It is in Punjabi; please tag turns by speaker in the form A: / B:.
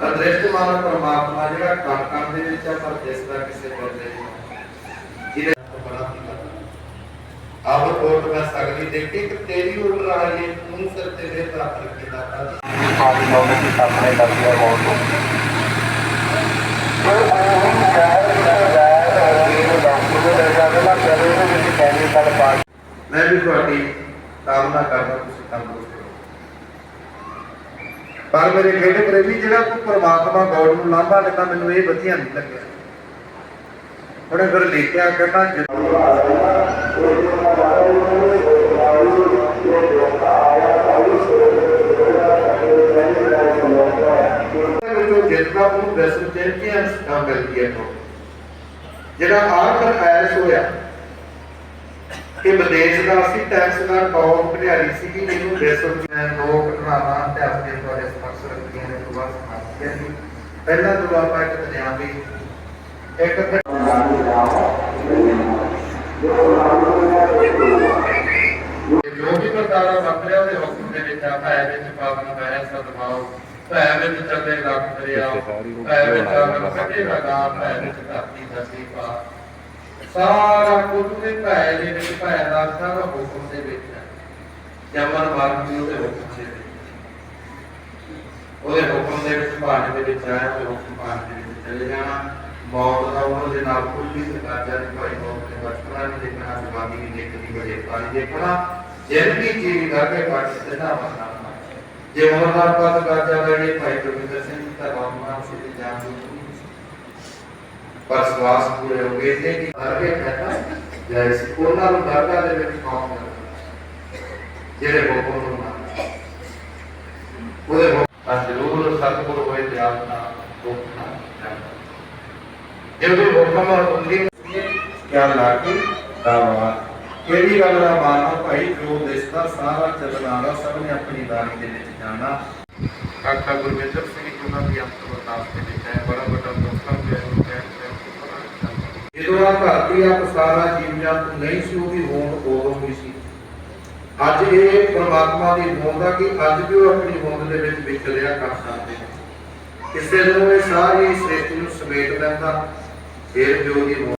A: ਅਦ੍ਰਿਸ਼ਟਮਾਨ ਪਰਮਾਤਮਾ ਜਿਹੜਾ ਕਣ ਕਣ ਦੇ ਵਿੱਚ ਆ ਪਰ ਦਿਸਦਾ ਕਿਸੇ ਬੰਦੇ ਨਹੀਂ ਜਿਹਦੇ ਨਾਲ ਬੜਾ ਕੀ ਕਰਦਾ ਆਵ ਕੋਟ ਮੈਂ ਸਗਲੀ ਦੇਖੀ ਕਿ ਤੇਰੀ ਉੜ ਰਹੀ ਹੈ ਤੂੰ ਸਿਰ ਤੇ ਦੇ ਪ੍ਰਾਪਤ ਕੀਤਾ ਕਰ
B: ਸਾਡੀ ਨੌਲੇਜ ਦੇ ਸਾਹਮਣੇ ਕਰਦੀ ਹੈ ਮੌਤ ਨੂੰ
A: ਮੈਂ ਵੀ ਤੁਹਾਡੀ ਕਾਮਨਾ ਕਰਦਾ ਤੁਸੀਂ ਤੰਦਰੁਸਤ ਰਹੋ ਪਰ ਮੇਰੇ ਖੇਡ ਪ੍ਰੇਮੀ ਜਿਹੜਾ ਤੂੰ ਪਰਮਾਤਮਾ ਗੋਡ ਨੂੰ ਲਾਂਭਾ ਦਿੱਤਾ, ਮੈਨੂੰ ਇਹ ਵਧੀਆ ਨਹੀਂ ਲੱਗਿਆ। ਉਹਨੇ ਫਿਰ ਲਿਖਿਆ, ਕਹਿੰਦਾ ਜਦੋਂ ਉਹਨੂੰ ਵੈਸਨ ਚੈਂਪੀਅਨਸ ਦਾ ਮਿਲਦੀ ਹੈ ਜਿਹੜਾ ਆਖਰ ਐਸ ਹੋਇਆ ਕਿ ਵਿਦੇਸ਼ ਦਾ ਸੀ ਟੈਕਸ ਦਾ ਟੌਪ ਭਿਆਰੀ ਸੀ ਕਿ ਇਹਨੂੰ ਵੈਸਨ ਦੋ ਘਟਨਾਵਾਂ ਤੇ ਆਪਣੇ ਤੁਹਾਡੇ ਸਪਰਸ਼ ਰੱਖੀਆਂ ਨੇ ਤੋਂ ਬਾਅਦ ਸਮਾਪਤੀਆਂ ਸੀ ਪਹਿਲਾਂ ਤੋਂ ਆਪਾਂ ਇੱਕ ਦੁਨਿਆਵੀ ਇੱਕ ਜੋ ਵੀ ਕਰਤਾਰਾ ਵਾਪਰਿਆ ਉਹਦੇ ਹੁਕਮ ਦੇ ਵਿੱਚ ਆ, ਭੈ ਵਿੱਚ ਪਾਵਨ ਹੈ ਸਦਭਾਵ ਭੈ ਵਿੱਚ ਚੱਲੇ ਲੱਖ ਦਰਿਆ, ਭੈ ਵਿੱਚ ਆਵਨ ਕੱਢੇ ਲਗਾ ਭੈ ਵਿੱਚ ਧਰਤੀ ਧਰਤੀ ਪਾ ਸਾਰਾ ਕੁਝ ਦੇ ਭੈ ਦੇ ਵਿੱਚ, ਭੈ ਦਾ ਸਾਰਾ ਹੁਕਮ ਦੇ ਵਿੱਚ ਹੈ। ਜਮਨ ਮਰਨ ਦੀ ਉਹਦੇ ਹੁਕਮ ਦੇ ਵਿੱਚ। ਉਹਦੇ ਹੁਕਮ ਦੇ ਵਿੱਚ ਭਾਣੇ ਦੇ ਵਿੱਚ ਆਇਆ ਤੇ ਹੁਕਮ ਭਾਣੇ ਦੇ ਵਿੱਚ ਚਲੇ ਜਾਣਾ। ਮੌਤ ਦਾ ਉਹਨਾਂ ਦੇ ਨਾਲ ਕੋਈ ਵੀ ਸਕਾਜਾ ਨਹੀਂ, ਭਾਈ ਮੌਤ ਨੇ ਬਚਪਨਾ ਨਹੀਂ ਦੇਖਣਾ, ਜਵਾਨੀ ਨਹੀਂ ਦੇਖਣੀ, ਬੜੇ ਪਾਣੀ ਦੇਖਣਾ। ਜ਼ਿੰਦਗੀ ਜੀਵ ਕਰਕੇ ਪੱਟ ਸਿੱਧਾ ਮਰਨਾ ਜੇ ਮਰਨਾ ਪਤ ਕਾਜਾ ਲੜੇ ਭਾਈ ਗੁਰਵਿੰਦਰ ਸਿੰਘ ਜੀ ਦਾ ਬਾਬਾ ਸੀ ਜਾਨ ਦੀ ਪਰ ਸਵਾਸ ਪੂਰੇ ਹੋ ਗਏ ਤੇ ਕਿ ਅਰਗੇ ਕਹਤਾ ਜੈ ਸੀ। ਉਹਨਾਂ ਨੂੰ ਦਰਗਾਹ ਦੇ ਵਿੱਚ ਕੌਮ ਜਿਹੜੇ ਹੁਕਮ ਨੂੰ ਮੰਨਦੇ ਉਹਦੇ ਤਾਂ ਜ਼ਰੂਰ ਸਤਿਗੁਰ ਹੋਏ ਤੇ ਆਪ ਨਾ ਹੁਕਮ ਨਾ ਜਦੋਂ ਹੁਕਮ ਹੁੰਦੀ ਕਿਆ ਲਾਗੀ ਦਾਵਾ ਕਿਹੜੀ ਗੱਲ ਦਾ ਮਾਨਾ ਭਾਈ? ਜੋ ਦਿਸਦਾ ਸਾਰਾ ਚੱਲਣਾ ਦਾ ਸਭ ਨੇ ਆਪਣੀ ਦਾਰੀ ਦੇ ਵਿੱਚ ਜਾਣਾ। ਕਾਕਾ ਗੁਰਵਿੰਦਰ ਸਿੰਘ ਜੀ ਉਹਨਾਂ ਦੀ ਅੰਤਰ ਅਰਦਾਸ ਦੇ ਵਿੱਚ ਹੈ। ਬੜਾ ਵੱਡਾ ਦੋਸਤਾਂ ਦੇ ਨੂੰ ਕਹਿ ਕੇ ਜਦੋਂ ਆ ਸਾਰਾ ਜੀਵ ਜੰਤੂ ਨਹੀਂ ਸੀ, ਉਹਦੀ ਹੋਂਦ ਉਦੋਂ ਵੀ ਸੀ। ਅੱਜ ਇਹ ਪ੍ਰਮਾਤਮਾ ਦੀ ਹੋਂਦ ਆ ਕਿ ਅੱਜ ਵੀ ਉਹ ਆਪਣੀ ਹੋਂਦ ਦੇ ਵਿੱਚ ਵਿਚਰਿਆ ਕਰ ਸਕਦੇ ਨੇ। ਕਿਸੇ ਨੂੰ ਇਹ ਸਾਰੀ ਸ੍ਰਿਸ਼ਟੀ ਨੂੰ ਸਮੇਟ ਲੈਂਦਾ, ਫਿਰ ਜੋ ਉਹਦੀ